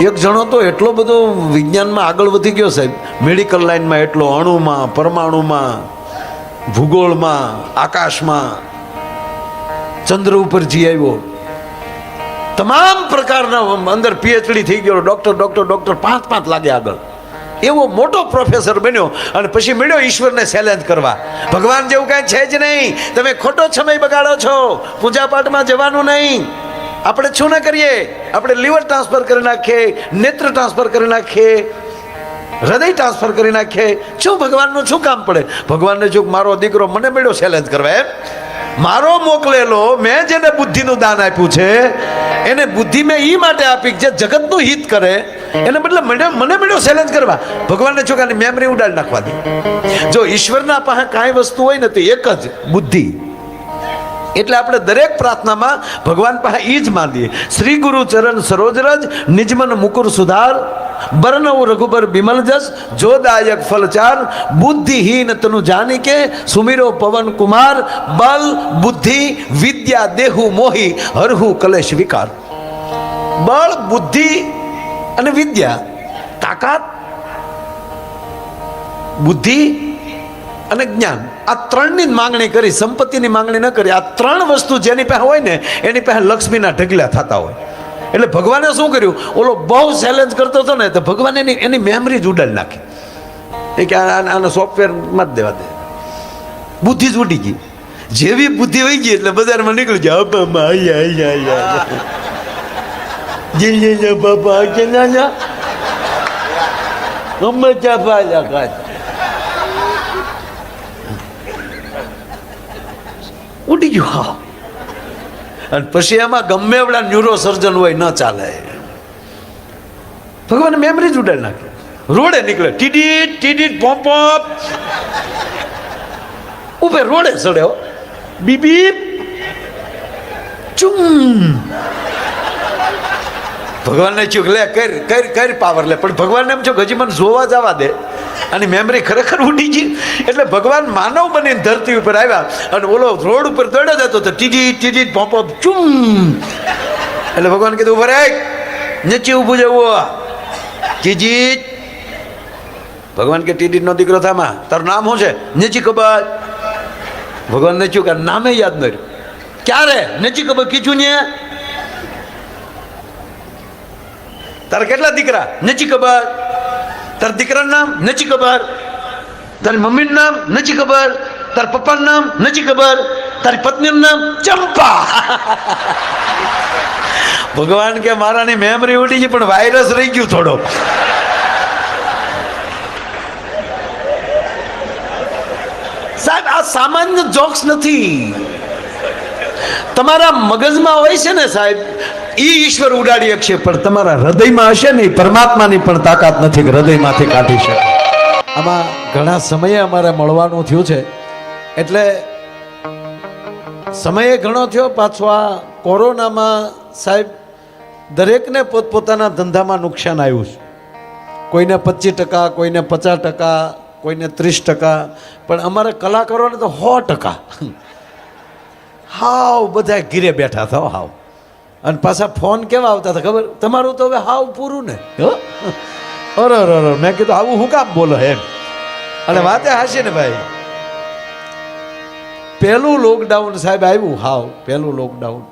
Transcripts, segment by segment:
એક જણો તો એટલો બધો વિજ્ઞાનમાં આગળ વધી ગયો સાહેબ. મેડિકલ લાઈનમાં એટલો, અણુમાં, પરમાણુમાં, ભૂગોળમાં, આકાશમાં. ચંદ્ર ઉપર જી આવ્યો. તમામ પ્રકારના અંદર પીએચડી થઈ ગયો ડોક્ટર ડોક્ટર ડોક્ટર પાંચ પાંચ લાગે આગળ. એવો મોટો પ્રોફેસર બન્યો અને પછી મળ્યો ઈશ્વરને સેલેન્જ કરવા. ભગવાન જેવું કાંઈ છે જ નહીં. તમે ખોટો સમય બગાડો છો. પૂજા પાઠમાં જવાનું નહીં. આપણે શું ના કરીએ? આપણે લીવર ટ્રાન્સફર કરી નાખીએ, નેત્ર ટ્રાન્સફર કરી નાખીએ, હૃદય ટ્રાન્સફર કરી નાખીએ. શું ભગવાનનું શું કામ પડે? ભગવાનને જો મારો દીકરો મને મળ્યો ચેલેન્જ કરવા, એમ? મારો મોકલેલો, મેં જેને બુદ્ધિનું દાન આપ્યું છે, એને બુદ્ધિ મેં એ માટે આપી જે જગતનું હિત કરે, એને બદલે મને મને મળ્યો ચેલેન્જ કરવા. ભગવાનને છોકરાની મેમરી ઉડાડી નાખવા દે. જો ઈશ્વરના પાસે કાંઈ વસ્તુ હોય ને તો એક જ બુદ્ધિ. એટલે આપણે દરેક પ્રાર્થનામાં ભગવાન પાસે એ જ માંગીએ. શ્રી ગુરુ ચરણ સરોજરજ, નિજમન મુકુર સુધાર, બરનવ રઘુબર બિમલ જસ, જોદાયક ફલચાર, બુદ્ધિહીન તનુ જાનિકે, સુમીરો પવન કુમાર, બલ, બુદ્ધિ, વિદ્યા, દેહુ, મોહી, હરહુ, કલેશ, વિકાર. બળ, બુદ્ધિ અને વિદ્યા તાકાત, બુદ્ધિ અને જ્ઞાન. આ ત્રણની જ માંગણી કરી, સંપત્તિની માંગણી ન કરી. આ ત્રણ વસ્તુ જેની પાસે હોય ને, એની પાસે લક્ષ્મીના ઢગલા થતા હોય. એટલે ભગવાને શું કર્યું? ઓલો બહુ ચેલેન્જ કરતો હતો ને, તો ભગવાન એની એની મેમરી જ ઉડાડી નાખી. એ કે આને સોફ્ટવેરમાં જ દેવા દે. બુદ્ધિ જ ઉડી ગઈ. જેવી બુદ્ધિ વહી ગઈ એટલે બજારમાં નીકળી ગયા. અబ్బા મા યા યા યા જી જી જી બાપા કે ના ના અમે ચા પાયા કાચા ઉડી ગયું. હા અને પછી એમાં ગમે એવડા ન્યુરો સર્જન હોય, ન ચાલે. ભગવાન મેમરી જ ઉડાડી નાખે રોડે નીકળે. ટીડીટ ટીડીટ પોપ ઉભે રોડે ચડ્યો બીબી ચુમ. ભગવાનને ચૂક લે, કર કર કર પાવર લે. પણ ભગવાનને એમ છો હજી મને જોવા જવા દે. અને મેમરી ખરેખર ઉડી ગઈ. એટલે ભગવાન માનવ બનીને ધરતી ઉપર આવ્યા અને ઓલો રોડ ઉપર દોડ્યો જતો તો ટીજી ટીજી પોપ ચુમ. એટલે ભગવાન કીધું, ઊભા રે નીચે ઊભું જવું ટીજી ભગવાન કે ટીડી નો દીકરો થામા? તારું નામ શું છે? નીચી ખબર ભગવાનને ચૂક નામે યાદ ન રહ્યું ક્યારે? નીચી ખબર કીધું ને? તારા કેટલા દીકરા? નથી ખબર. તારા દીકરાનું નામ? નથી ખબર. તારી મમ્મીનું નામ? નથી ખબર. તારા પપ્પાનું નામ? નથી ખબર. તારી પત્નીનું નામ? ચંપા. ભગવાન કે મારાની મેમરી ઉડી ગઈ, પણ વાયરસ રહી ગયું થોડો. સાહેબ, આ સામાન્ય જોક્સ નથી. તમારા મગજમાં હોય છે ને સાહેબ ઈ ઈશ્વર ઉડાડી શકશે પણ તમારા હૃદયમાં હશે ને પરમાત્માની પણ તાકાત નથી કે હૃદયમાંથી કાઢી શકે. આમાં ઘણા સમયે અમારે મળવાનું થયું છે. એટલે સમયે ઘણો થયો, પાછો આ કોરોનામાં સાહેબ દરેકને પોતપોતાના ધંધામાં નુકસાન આવ્યું છે. કોઈને પચીસ ટકા, કોઈને પચાસ ટકા, કોઈને ત્રીસ ટકા, પણ અમારા કલાકારોને તો સો ટકા. હાવ બધા ઘીરે બેઠા થાવ હાવ. અને પાછા ફોન કેવા આવતા હતા ખબર? તમારું તો હવે હાવ પૂરું ને. હો? અરે અરે મેં કીધું આવું હું કામ બોલો એમ. અને વાતે હાશે ને ભાઈ. પહેલું લોકડાઉન સાહેબ આવ્યું હાવ પહેલું લોકડાઉન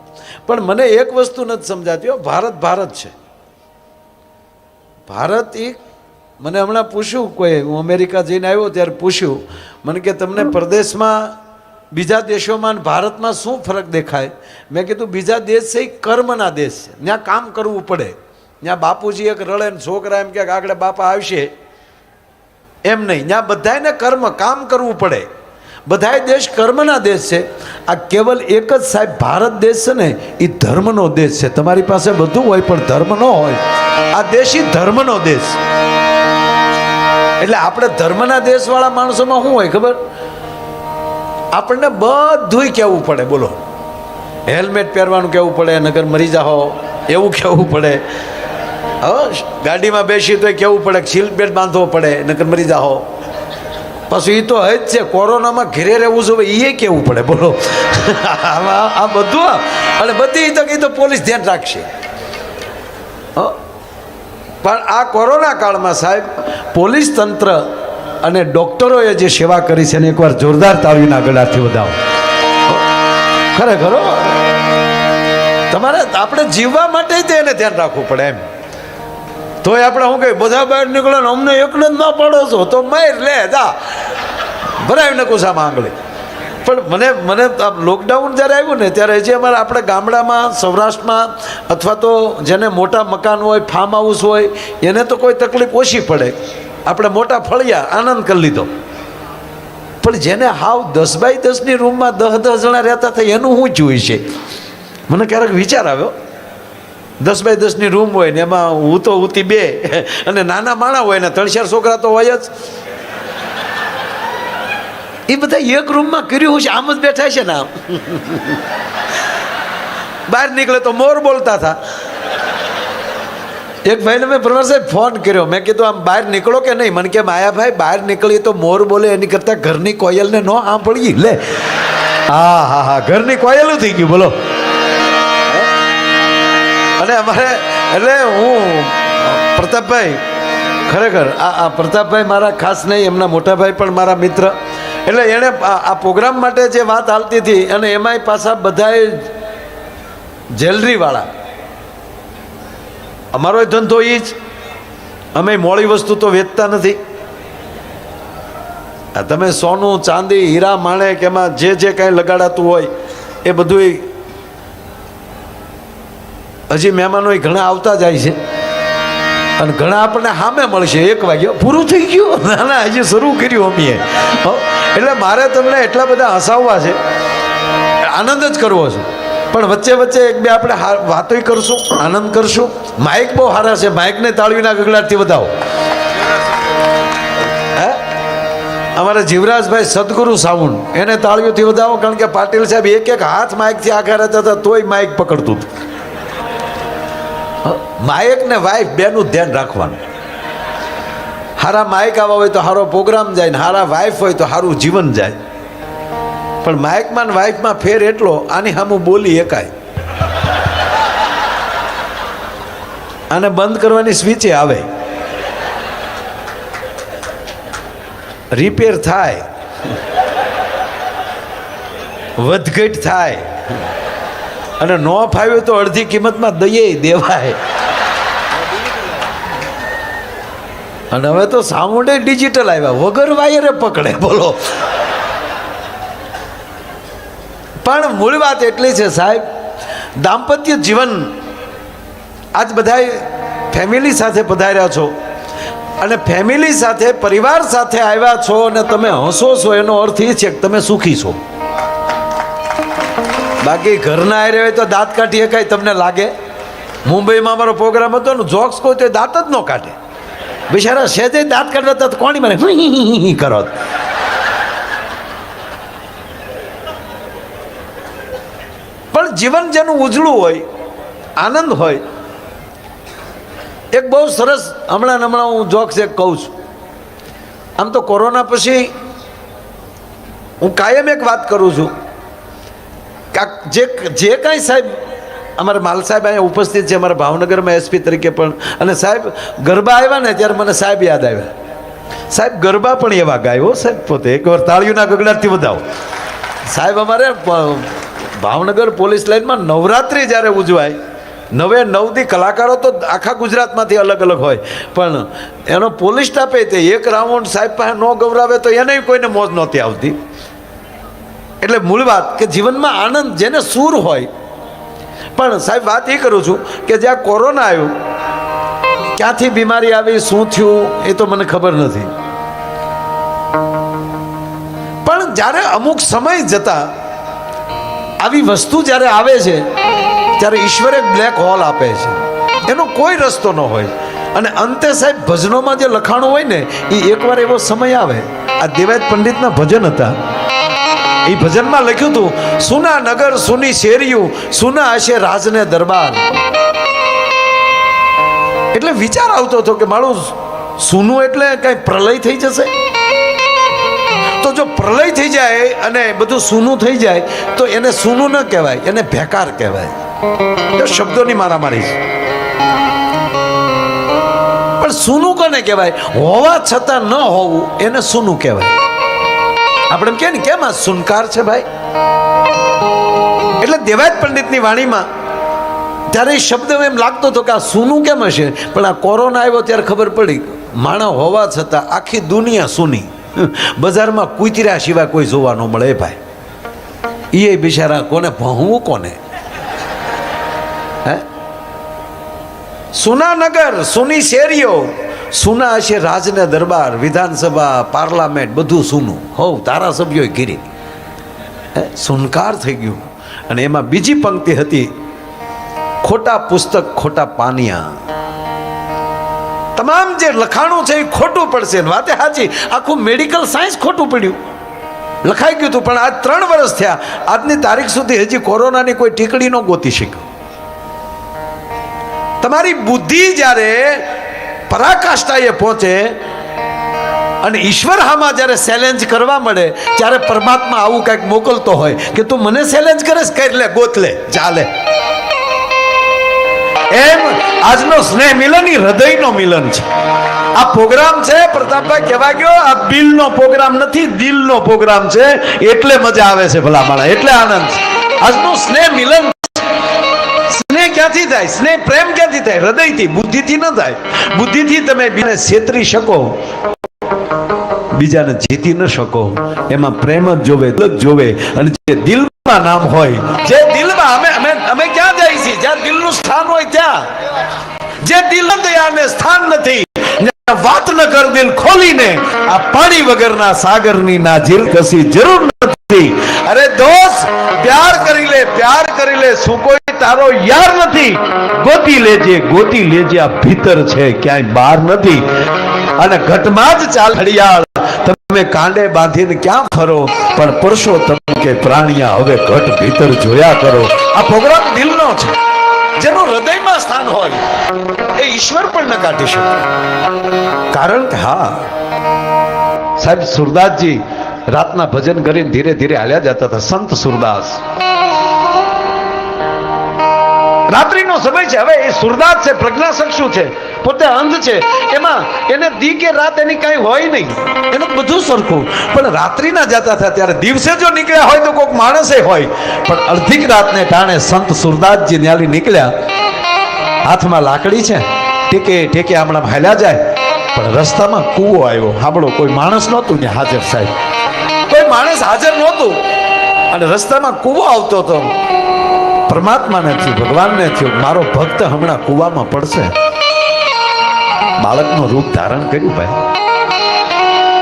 પણ મને એક વસ્તુ નથી સમજાતી ભારત ભારત છે. ભારત એક મને હમણાં પૂછ્યું કોઈ હું અમેરિકા જઈને આવ્યો ત્યારે પૂછ્યું મને કે તમને પરદેશમાં બીજા દેશોમાં ભારતમાં શું ફરક દેખાય? મેં કીધું, બીજા દેશ છે એ કર્મના દેશ છે. ત્યાં કામ કરવું પડે. ત્યાં બાપુજી એક રડે ને છોકરા એમ કે આગળ બાપા આવશે. એમ નહીં. ત્યાં બધાયને કર્મ, કામ કરવું પડે. બધાય દેશ કર્મના દેશ છે. આ કેવલ એક જ સાહેબ ભારત દેશ છે ને, એ ધર્મનો દેશ છે. તમારી પાસે બધું હોય, પણ ધર્મ ન હોય. આ દેશ એ ધર્મનો દેશ. એટલે આપણે ધર્મના દેશવાળા માણસોમાં શું હોય ખબર? આપણને બધુંય કહેવું પડે, બોલો. હેલ્મેટ પહેરવાનું કહેવું પડે, નગર મરી જાઓ, એવું કહેવું પડે. હવે ગાડીમાં બેસી તો કહેવું પડે સીટ બેલ્ટ બાંધવો પડે, નગર મરી જાઓ. પાછું એ તો હજ છે, કોરોનામાં ઘેરે રહેવું જોઈએ એ કહેવું પડે, બોલો. આ બધું અને બધી તક એ તો પોલીસ ધ્યાન રાખશે. હં? પણ આ કોરોના કાળમાં સાહેબ, પોલીસ તંત્ર અને ડૉક્ટરોએ જે સેવા કરી છે ને એકવાર જોરદાર તાળીના ગળાથી વધાવો. ખરેખર તમારે આપણે જીવવા માટે જ એને ધ્યાન રાખવું પડે એમ. તોય આપણે શું કહે બધા બહાર નીકળો ને અમને એકને જ ના પાડો છો, તો માર લે, જા. ભરાવીને કુસામાં આંગળી. પણ મને મને લોકડાઉન જ્યારે આવ્યું ને, ત્યારે જે અમારા આપણે ગામડામાં, સૌરાષ્ટ્રમાં અથવા તો જેને મોટા મકાન હોય ફાર્મ હાઉસ હોય, એને તો કોઈ તકલીફ ઓછી પડે. આપણે મોટા ફળિયા આનંદ કરી લીધો. પણ જેને હાવ દસ બાય દસની રૂમમાં દસ દસ જણા રહેતા થાય એનું શું જોઈ છે? મને ક્યારેક વિચાર આવ્યો, દસ બાય દસની રૂમ હોય ને એમાં હું તો ઉતી બે, અને નાના માણા હોય ને ત્રણ ચાર છોકરા તો હોય જ. એ બધા એક રૂમમાં કર્યું છે, આમ જ બેઠા છે ને આમ. બહાર નીકળે તો મોર બોલતા હતા. એક ભાઈને મેં સાહેબ ફોન કર્યો. મેં કીધું, આમ બહાર નીકળો કે નહીં? મને કે માયાભાઈ બહાર નીકળીએ તો મોર બોલે, એની કરતાં ઘરની કોયલને ન સાંભળીએ. લે. હા હા હા, ઘરની કોયલું થઈ ગયું, બોલો. અને અમારે, એટલે હું, પ્રતાપભાઈ, ખરેખર, આ પ્રતાપભાઈ મારા ખાસ નહીં, એમના મોટાભાઈ પણ મારા મિત્ર. એટલે એણે આ પ્રોગ્રામ માટે જે વાત હાલતી હતી, અને એમાંય પાછા બધાએ જ્વેલરીવાળા અમારો ધંધો એ જ. અમે મોડી વસ્તુ તો વેચતા નથી. આ તમે સોનું, ચાંદી, હીરા માણેક એમાં જે જે કાંઈ લગાડાતું હોય, એ બધું હજી મહેમાનો ઘણા આવતા જાય છે. અને ઘણા આપણને સામે મળશે. એક વાગ્યો પૂરું થઈ ગયું. ના ના, હજી શરૂ કર્યું અમીએ. એટલે મારે તમને એટલા બધા હસાવવા છે. આનંદ જ કરવો છે. પણ વચ્ચે વચ્ચે એક બે આપણે વાતો કરશું, આનંદ કરશું. માઇક બહુ સારા છે, માઇકને તાળવીના ગગડાટથી વધાવો. હે? અમારા જીવરાજભાઈ સદગુરુ સાઉન્ડ એને તાળીઓથી વધાવો, કારણ કે પાટીલ સાહેબ એક એક હાથ માઇકથી આખા રહેતા હતા, તોય માઇક પકડતું હતું. માઇક ને વાઈફ બેનું ધ્યાન રાખવાનું. હારા માઇક આવા હોય તો સારો પ્રોગ્રામ જાય ને હારા વાઈફ હોય તો સારું જીવન જાય. પણ માઇકમાં વાઇફમાં ફેર એટલો, આની સામું બોલી એકાય. આને બંધ કરવાની સ્વિચે આવે. રિપેર થાય. વધઘટ થાય. અને નો ફાવ્યું તો અડધી કિંમતમાં દઈએ દેવાય. અને હવે તો સાઉન્ડે ડિજિટલ આવ્યા. વગર વાયરે પકડે, બોલો. પણ મૂળ વાત એટલી છે, સાહેબ, દાંપત્ય જીવન આજ બધાય ફેમિલી સાથે પધાર્યા છો અને ફેમિલી સાથે, પરિવાર સાથે આવ્યા છો અને તમે હસો છો, એનો અર્થ એ છે કે તમે સુખી છો. બાકી ઘરના આરે હોય તો દાંત કાઢી શકાય, તમને લાગે. મુંબઈમાં અમારો પ્રોગ્રામ હતો ને જોક્સ કોઈ તો દાંત જ ન કાઢે. બિચારા સેજે દાંત કાઢતા કોણી મને કરો. પણ જીવન જેનું ઉજળું હોય, આનંદ હોય, એક બહુ સરસ હમણાં હમણાં હું જોક્સ એક કહું છું. આમ તો કોરોના પછી હું કાયમ એક વાત કરું છું જે જે કાંઈ સાહેબ અમારા માલ સાહેબ અહીંયા ઉપસ્થિત છે, અમારા ભાવનગરમાં એસપી તરીકે પણ, અને સાહેબ ગરબા આવ્યા ને ત્યારે મને સાહેબ યાદ આવ્યા. સાહેબ ગરબા પણ એવા ગાયો સાહેબ, પોતે એકવાર તાળીઓના ગગડાટથી વધાવો. સાહેબ અમારે ભાવનગર પોલીસ લાઇનમાં નવરાત્રિ જ્યારે ઉજવાય, નવે નવથી કલાકારો તો આખા ગુજરાતમાંથી અલગ અલગ હોય. પણ એનો પોલીસ સ્ટાફે તે એક રાઉન્ડ સાહેબ પાસે ન ગૌરાવે તો એને કોઈને મોજ નહોતી આવતી. એટલે મૂળ વાત કે જીવનમાં આનંદ જેને સૂર હોય. પણ સાહેબ, વાત એ કરું છું કે જ્યાં કોરોના આવ્યું, ક્યાંથી બીમારી આવી, શું થયું, એ તો મને ખબર નથી. પણ જ્યારે અમુક સમય જતા આવી વસ્તુ જ્યારે આવે છે, ત્યારે ઈશ્વરે બ્લેક હોલ આપે છે. એનો કોઈ રસ્તો ન હોય. અને અંતે સાહેબ, ભજનોમાં જે લખાણું હોય ને, એ એકવાર એવો સમય આવે. આ દેવાયત પંડિતના ભજન હતા. એ ભજનમાં લખ્યું હતું, સુના નગર સુની શેરીયું, સુના હશે રાજને દરબાર. એટલે વિચાર આવતો હતો કે મારું સુનું એટલે કઈ પ્રલય થઈ જશે? જો પ્રલય થઈ જાય અને બધું સૂનું થઈ જાય, તો એને સૂનું ન કહેવાય, એને ભેકાર કહેવાય. એ શબ્દોની મારામારી છે. પણ સૂનું કોને કહેવાય? હોવા છતાં ન હોવું, એને સૂનું કહેવાય. આપણે એમ કહે ને, કેમ આ સુનકાર છે ભાઈ? એટલે દેવાય પંડિતની વાણીમાં ત્યારે એ શબ્દ એમ લાગતો હતો કે આ સૂનું કેમ હશે? પણ આ કોરોના આવ્યો ત્યારે ખબર પડી, માણસ હોવા છતાં આખી દુનિયા સૂની. બજારમાં કૂતરા સિવાય કોઈ જોવા ન મળે ભાઈ. એ બિચારા કોને ભણવું કોને? હે? સુનાનગર, સુની શેરીઓ, સુના હશે રાજને દરબાર, વિધાનસભા, પાર્લામેન્ટ, બધું સુનું. હોવ ધારાસભ્યો ઘીરી. સુનકાર થઈ ગયું. અને એમાં બીજી પંક્તિ હતી, ખોટા પુસ્તક, ખોટા પાનિયા. તમામ જે લખાણું છે એ ખોટું પડશે. વાતે સાચી આખું મેડિકલ સાયન્સ ખોટું પડ્યું. લખાઈ ગયું હતું, પણ આજ ત્રણ વર્ષ થયા. આજની તારીખ સુધી હજી કોરોનાની કોઈ ટીકડી ન ગોતી શક્યો. તમારી બુદ્ધિ જ્યારે પરાકાષ્ઠાએ પહોંચે અને ઈશ્વર હામાં જ્યારે ચેલેન્જ કરવા મળે, ત્યારે પરમાત્મા આવું કંઈક મોકલતો હોય કે તું મને ચેલેન્જ કરે કરી લે, ગોત લે ચાલે એમ આજનો સ્નેહ મિલન એ હૃદયનો મિલન છે. આ પ્રોગ્રામ છે, પ્રતાપભાઈ કહેવા ગયો, આ બિલનો પ્રોગ્રામ નથી, દિલનો પ્રોગ્રામ છે. એટલે મજા આવે છે ભલા માણા એટલે આનંદ આજનું સ્નેહ મિલન સ્નેહ ક્યાંથી થાય? સ્નેહ પ્રેમ ક્યાંથી થાય? હૃદયથી, બુદ્ધિથી ન થાય. બુદ્ધિથી તમે બીજાને છેતરી શકો. બીજાને જીતી ન શકો. એમાં પ્રેમ જ જોવે દિલ જોવે. અને જે દિલમાં નામ હોય, જે દિલમાં અમે ક્યાં જઈએ છીએ? જ્યાં દિલનું સ્થાન હોય ત્યાં. જે દિલ દયાને સ્થાન નથી. વાત ન કર દિલ ખોલીને આ પાણી વગરના સાગરની ના ઝીલ કસી જરૂર નથી. અરે દોસ્ત, પ્યાર કરી લે, પ્યાર કરી લે. શું કોઈ તારો યાર નથી? ગોતી લેજે ગોતી લેજે. આ ભીતર છે, ક્યાંય બહાર નથી. અને ઘટમાં જ ચાલ, ઘડિયાળ. તમે કાંડે બાંધીને ક્યાં ફરો? પણ પુરુષોત્તમ કે પ્રાણીયા હવે ઘટ ભીતર જોયા કરો. આ પ્રોગ્રામ દિલનો છે. જેનું હૃદયમાં સ્થાન હોય, એ ઈશ્વર પણ ન કાઢી શકે. કારણ કે હા, સાહેબ સુરદાસજી રાતના ભજન કરીને ધીરે ધીરે હાલ્યા જતા હતા. સંત સુરદાસ. રાત્રિનો સમય છે. હવે એ સુરદાસ છે પ્રજ્ઞાચક્ષુ છે? પોતે અંધ છે. એમાં એને દી કે રાત એની કાંઈ હોય નહીં. એનું બધું સરખું. પણ રાત્રિના જતા હતા ત્યારે દિવસે જો નીકળ્યા હોય તો કોઈક માણસે હોય. પણ અડધીક રાતને ટાણે સંત સુરદાસજી ન્યાલી નીકળ્યા. હાથમાં લાકડી છે. ટેકે ટેકે હમણાં હાલ્યા જાય. પણ રસ્તામાં કૂવો આવ્યો. હાબળો કોઈ માણસ નહોતું ને હાજર સાહેબ. કોઈ માણસ હાજર નહોતું. અને રસ્તામાં કૂવો આવતો હતો. પરમાત્માને થયું ભગવાનને થયું. મારો ભક્ત હમણાં કૂવામાં પડશે. બાળકનું રૂપ ધારણ કર્યું ભાઈ.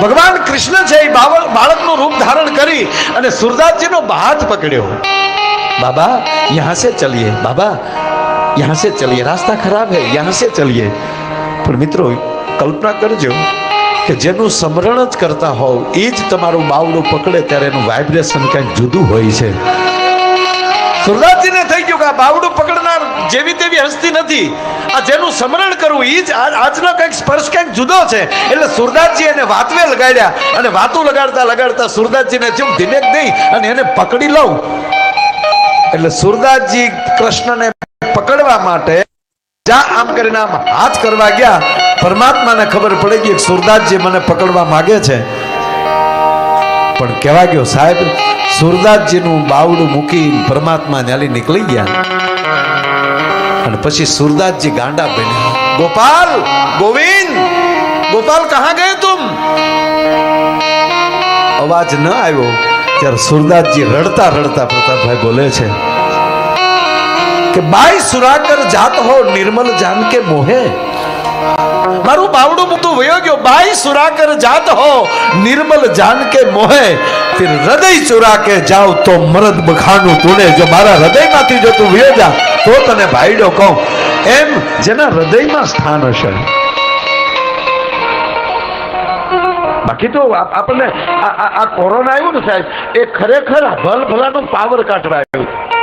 ભગવાન કૃષ્ણ છે એ બાળકનું રૂપ ધારણ કરી અને સુરદાસજીનો હાથ પકડ્યો. બાબા, યહાં સે ચલીએ. બાબા, યહાં સે ચલીએ. રાસ્તા ખરાબ હે, યહાં સે ચલીએ. પણ મિત્રો, કલ્પના કરજો કે જેનું સ્મરણ જ કરતા હોવ, એ જ તમારું બાવડું પકડે ત્યારે એનું વાઇબ્રેશન કંઈક જુદું હોય છે. સુરદાસજીને થઈ ગયું કે આ બાવડું પકડનાર જેવી તેવી હસ્તી નથી. આ જેનું સ્મરણ કરવું એ જ આજનો કંઈક સ્પર્શ કંઈક જુદો છે. એટલે સુરદાસજી એને વાતવે લગાડ્યા અને વાતું લગાડતા લગાડતા સુરદાસજીને જેમ ધીમેક દઈ અને એને પકડી લઉં. એટલે સુરદાસજી કૃષ્ણને પકડવા માટે જ્યાં આમ કરીને આમ હાથ કરવા ગયા. પરમાત્માને ખબર પડી ગઈ સુરદાસજી મને પકડવા માગે છે. પણ કહેવા ગયો, સાહેબ સુરદાસજીનું બાવડું મૂકી પરમાત્મા ન્યાલી નીકળી ગયા. અને પછી સુરદાસજી ગાંડા બન્યા. ગોપાલ, ગોવિંદ, ગોપાલ, કહા ગયે તુમ? અવાજ ન આવ્યો, ત્યારે સુરદાસજી રડતા રડતા પ્રતાપભાઈ બોલે છે કે, બાઈ સુરાકર જાત હો, નિર્મલ જાન કે મોહે? મારું બાવડું મૂકતું વયો ગયો. બાઈ સુરાકર જાત હો. નિર્મલ જાન કે મોહે. ફિર હૃદય ચુરા કે જાવ તો મરદ બખાનું તુને જો મારા હૃદયમાંથી જો તું વયો જા, તો તને ભાઈડો કહું. એમ જેના હૃદયમાં સ્થાન હશે. બાકી તો આપણને આ કોરોના આવ્યું ને સાહેબ, એ ખરેખર ભલ ભલાનું પાવર કાઢવા આવ્યું.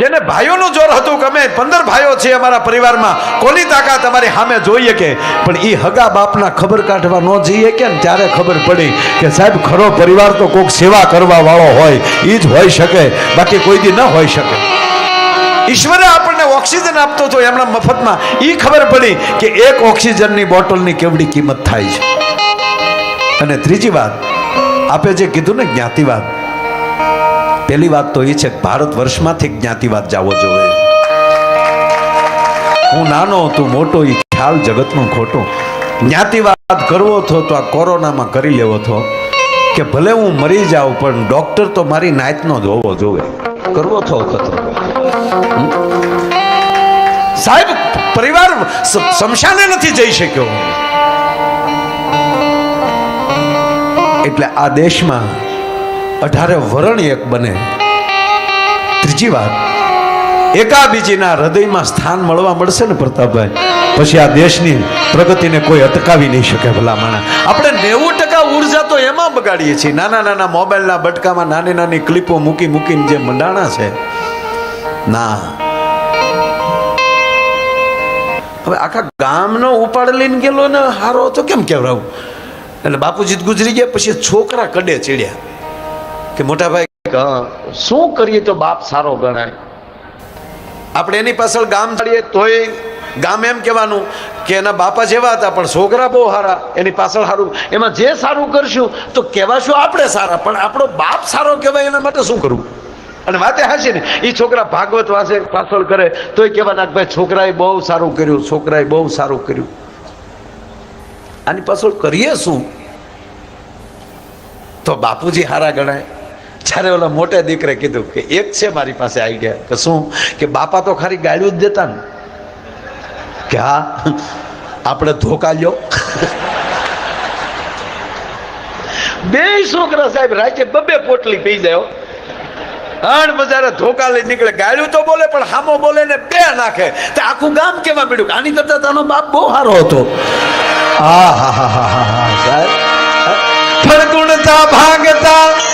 જેને ભાઈઓનું જોર હતું કે અમે પંદર ભાઈઓ છે અમારા પરિવારમાં, કોની તાકાત અમારી સામે જોઈએ કે પણ એ હગા બાપના ખબર કાઢવા ન જઈએ કે ને ત્યારે ખબર પડી કે સાહેબ, ખરો પરિવાર તો કોઈક સેવા કરવા વાળો હોય એ જ હોઈ શકે. બાકી કોઈ દી ન હોઈ શકે. ઈશ્વરે આપણને ઓક્સિજન આપતો હતો એમના મફતમાં એ ખબર પડી કે એક ઓક્સિજનની બોટલની કેવડી કિંમત થાય છે. અને ત્રીજી વાત, આપે જે કીધું ને જ્ઞાતિવાદ પહેલી વાત તો એ છે ભારત વર્ષમાંથી જ્ઞાતિવાદ જવો જોઈએ. હું નાનો તું મોટો એ ખ્યાલ જગતનો ખોટો. જ્ઞાતિવાદ કરવો હતો તો આ કોરોનામાં કરી લેવો હતો. કે ભલે હું મરી જાઉં, પણ ડોક્ટર તો મારી નાતનો જ હોવો જોવે કરવો થો કતો સાહેબ, પરિવાર શમશાને નથી જઈ શક્યો. એટલે આ દેશમાં અઢારે વરણ એક બને. ત્રીજી વાત, એકાબીજીના હૃદયમાં સ્થાન મળવા મળશે ને પ્રતાપભાઈ? પછી આ દેશની પ્રગતિને કોઈ અટકાવી નહીં શકે ભલામણા. આપણે નેવું ટકા ઊર્જા તો એમાં બગાડીએ છીએ. નાના નાના મોબાઈલના બટકામાં નાની નાની ક્લિપો મૂકી મૂકીને જે મંડાણા છે. ના. હવે આખા ગામનો ઉપાડ લઈને ગયેલો ને હારો તો કેમ કહેવરાવું એટલે બાપુજી ગુજરી ગયા, પછી છોકરા કડે ચડ્યા. કે મોટા ભાઈ શું કરીએ તો બાપ સારો ગણાય? આપણે એની પાછળ ગામ જાડીએ તોય ગામ એમ કહેવાનું કે એના બાપા જેવા હતા પણ છોકરા બહુ સારા. એની પાછળ સારું એમાં જે સારું કરશું તો કહેવાશું આપણે સારા પણ આપણો બાપ સારો કહેવાય એના માટે શું કરવું અને વાતે હશે ને એ છોકરા ભાગવત વાંચે પાછળ કરે તોય કહેવાના કે ભાઈ છોકરાએ બહુ સારું કર્યું છોકરાએ બહુ સારું કર્યું. આની પાછળ કરીએ શું? તો બાપુજી હારા ગણાય. જ્યારે ઓલા મોટા દીકરે કીધું કે એક છે મારી પાસે આઈડિયા, કે શું? કે બાપા તો ખાલી ગાળ્યું જ દેતા ને. કે હા, આપણે ધોકા લ્યો. બે છોકરા સાહેબ રાતે બબે પોટલી પી જાય. હો. અણ બજારે ધોકા લઈ નીકળે. ગાળ્યું તો બોલે, પણ હામો બોલે ને બે નાખે. તો આખું ગામ કેવા મળ્યું આની કરતા તાનો બાપ બહુ સારો હતો. હા હા હા હા હા, સાહેબ. ફરગુણતા ભાગતા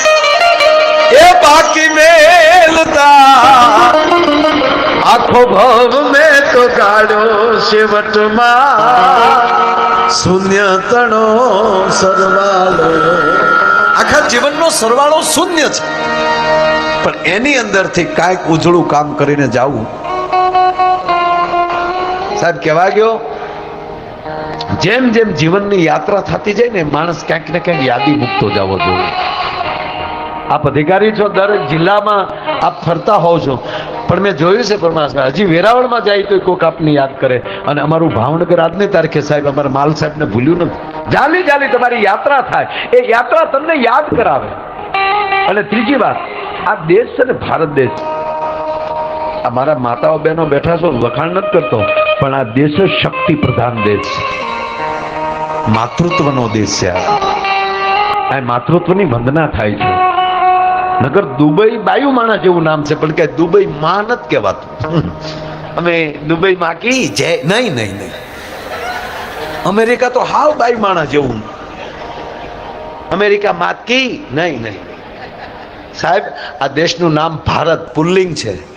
એ બાકી મેલતા. આખો ભવ મેં તો ગાડ્યો શેવટમાં. શૂન્ય તણો સરવાળો. આખા જીવનનો સરવાળો શૂન્ય છે. પણ એની અંદરથી કાંઈક ઉજળું કામ કરીને જાવું. સાહેબ, કહેવા ગયો, જેમ જેમ જીવનની યાત્રા થતી જાય ને, માણસ ક્યાંક ને ક્યાંક યાદી મૂકતો જવો જોઈએ આપ અધિકારી છો, દરેક જિલ્લામાં આપ ફરતા હોવ છો. પણ મેં જોયું છે પરમાત્મા, હજી વેરાવળમાં જાય તો કોક આપને યાદ કરે. અને અમારું ભાવનગર આજની તારીખે સાહેબ, અમારા માલ સાહેબને ભૂલ્યું નથી. જાલી જાલી તમારી યાત્રા થાય. એ યાત્રા તમને યાદ કરાવે. અને ત્રીજી વાત, આ દેશ છે ને ભારત દેશ. આ મારા માતાઓ બહેનો બેઠા છો વખાણ નથી કરતો, પણ આ દેશ શક્તિ પ્રધાન દેશ માતૃત્વનો દેશ છે આ માતૃત્વની વંદના થાય છે. નગર દુબઈ બાયુ માણા જેવું નામ છે પણ કે દુબઈ માં નથી કહેવાતું. અમે દુબઈ માં કી? જય નહીં નહીં નહીં. અમેરિકા તો હાવ બાયુ માણા જેવું. અમેરિકા માત કી? નહીં નહીં. સાહેબ આ દેશનું નામ ભારત પુલ્લિંગ છે.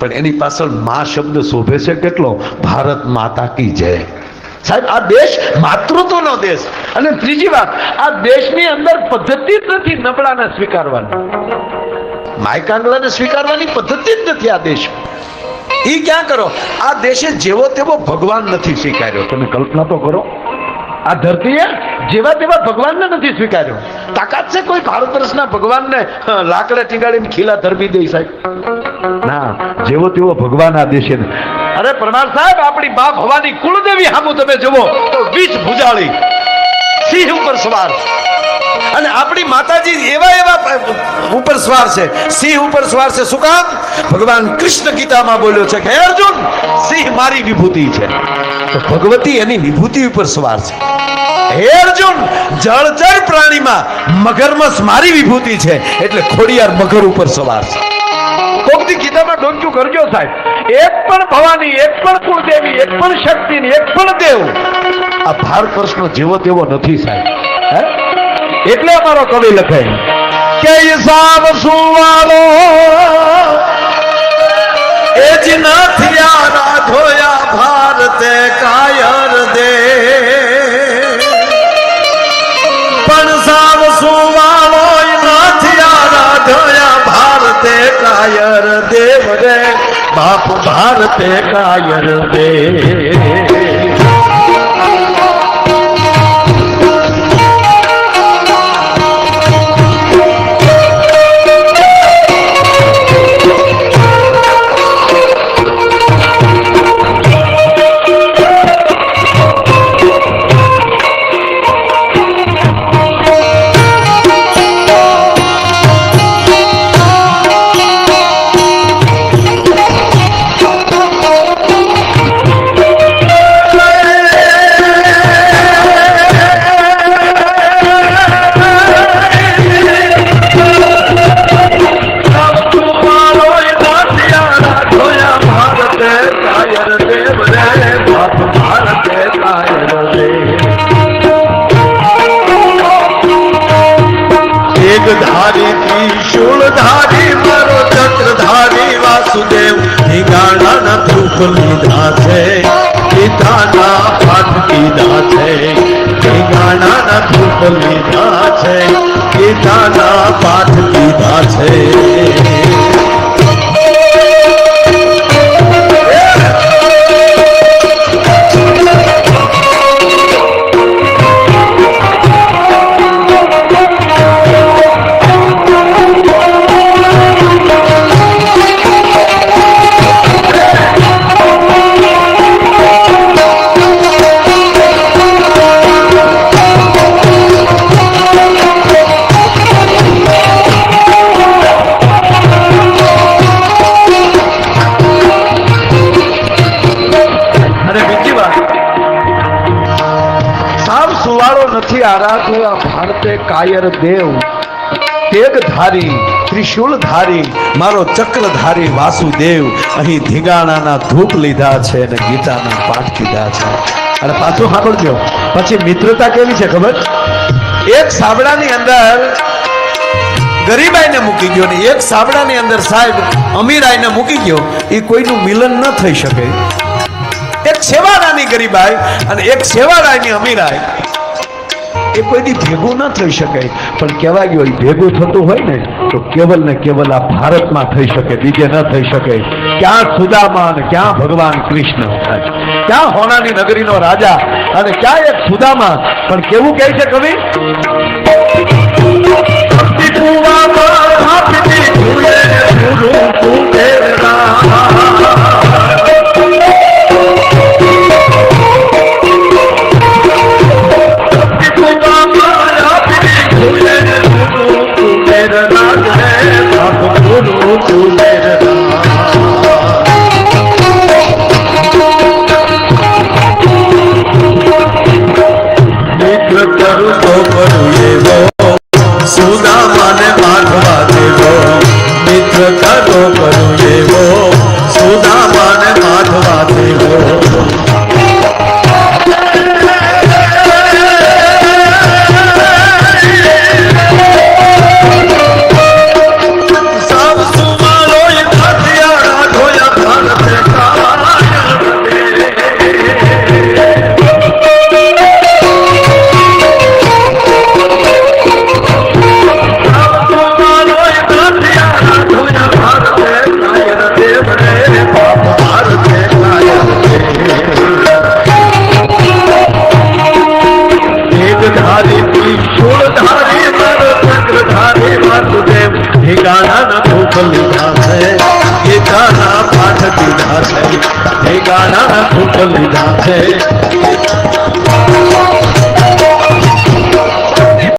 પણ એની પાછળ મા શબ્દ શોભે છે કેટલો? ભારત માતા કી જય. સાહેબ આ દેશ માતૃત્વનો દેશ. અને ત્રીજી વાત આ દેશની અંદર પદ્ધતિ જ નથી નબળાને સ્વીકારવાની. માયકાંગલાને સ્વીકારવાની પદ્ધતિ જ નથી આ દેશ. એ ક્યાં કરો? આ દેશે જેવો તેવો ભગવાન નથી સ્વીકાર્યો. તમે કલ્પના તો કરો. આ ધરતીએ જેવા તેવા ભગવાનને નથી સ્વીકાર્યો. તાકાત છે કોઈ ભારત વર્ષના ભગવાનને? લાકડા ટીંગાડીને ખીલા ધરબી દે સાહેબ. ના જેવો તેવો ભગવાન આ દેશે. અરે પરમાર સાહેબ, આપણી બા ભવાની કુળદેવી હામું તમે જુઓ તો વીજ ભુજાળી, સિંહ ઉપર સવાર અને આપણી માતાજી એવા એવા ઉપર સવાર છે. સિંહ ઉપર સવાર છે શું કામ? ભગવાન કૃષ્ણ ગીતામાં બોલ્યો છે કે અર્જુન, સિંહ મારી વિભૂતિ છે. તો ભગવતી એની વિભૂતિ ઉપર સવાર છે. હે અર્જુન જળચર પ્રાણીમાં મગરમસ મારી વિભૂતિ છે. એટલે ખોડિયાર મગર ઉપર સવાર છે. કોકની ગીતામાં ડોંક્યું કરજો સાહેબ. એક પણ ભવાની એક પણ કુળદેવી એક પણ શક્તિ ને એક પણ દેવ. આ ભારત વર્ષનો જેવો તેવો નથી સાહેબ. એટલે અમારો કવિ લખે કે હિસાબ સુવાળો એ જ નથી ધોયા ભારતે કાયર દે. પણ સાવ સુવાળો નથી ધોયા ભારતે કાયર દેવ રે. બાપ ભારતે કાયર દે. ધૂપ લીધા છે ગીતાના પાઠ લીધા છે. કાયર દેવ, તેગધારી ત્રિશુલધારી મારો ચક્રધારી વાસુદેવ, અહીં ધીંગાણાના ધૂપ લીધા છે અને ગીતાના પાઠ કીધા છે. અને પાછું સાંભળજો. પછી મિત્રતા કેવી છે ખબર? એક સાબડાની અંદર ગરીબાઈને મૂકી ગયો ને એક સાબડાની અંદર સાહેબ અમીરાઈને મૂકી ગયો. એ કોઈનું મિલન ન થઈ શકે. એક સેવાડાની ગરીબાઈ અને એક સેવાડાની અમીરાઈ. એ કોઈથી ભેગું ન થઈ શકે. પણ કહેવાય ગયો એ ભેગું થતું હોય ને, તો કેવલ ને કેવલ આ ભારતમાં થઈ શકે, બીજે ન થઈ શકે. ક્યાં સુદામાન, ક્યાં ભગવાન કૃષ્ણ ક્યાં હોનાની નગરીનો રાજા? અને ક્યાં એક સુદામા પણ કેવું કહે છે કવિ?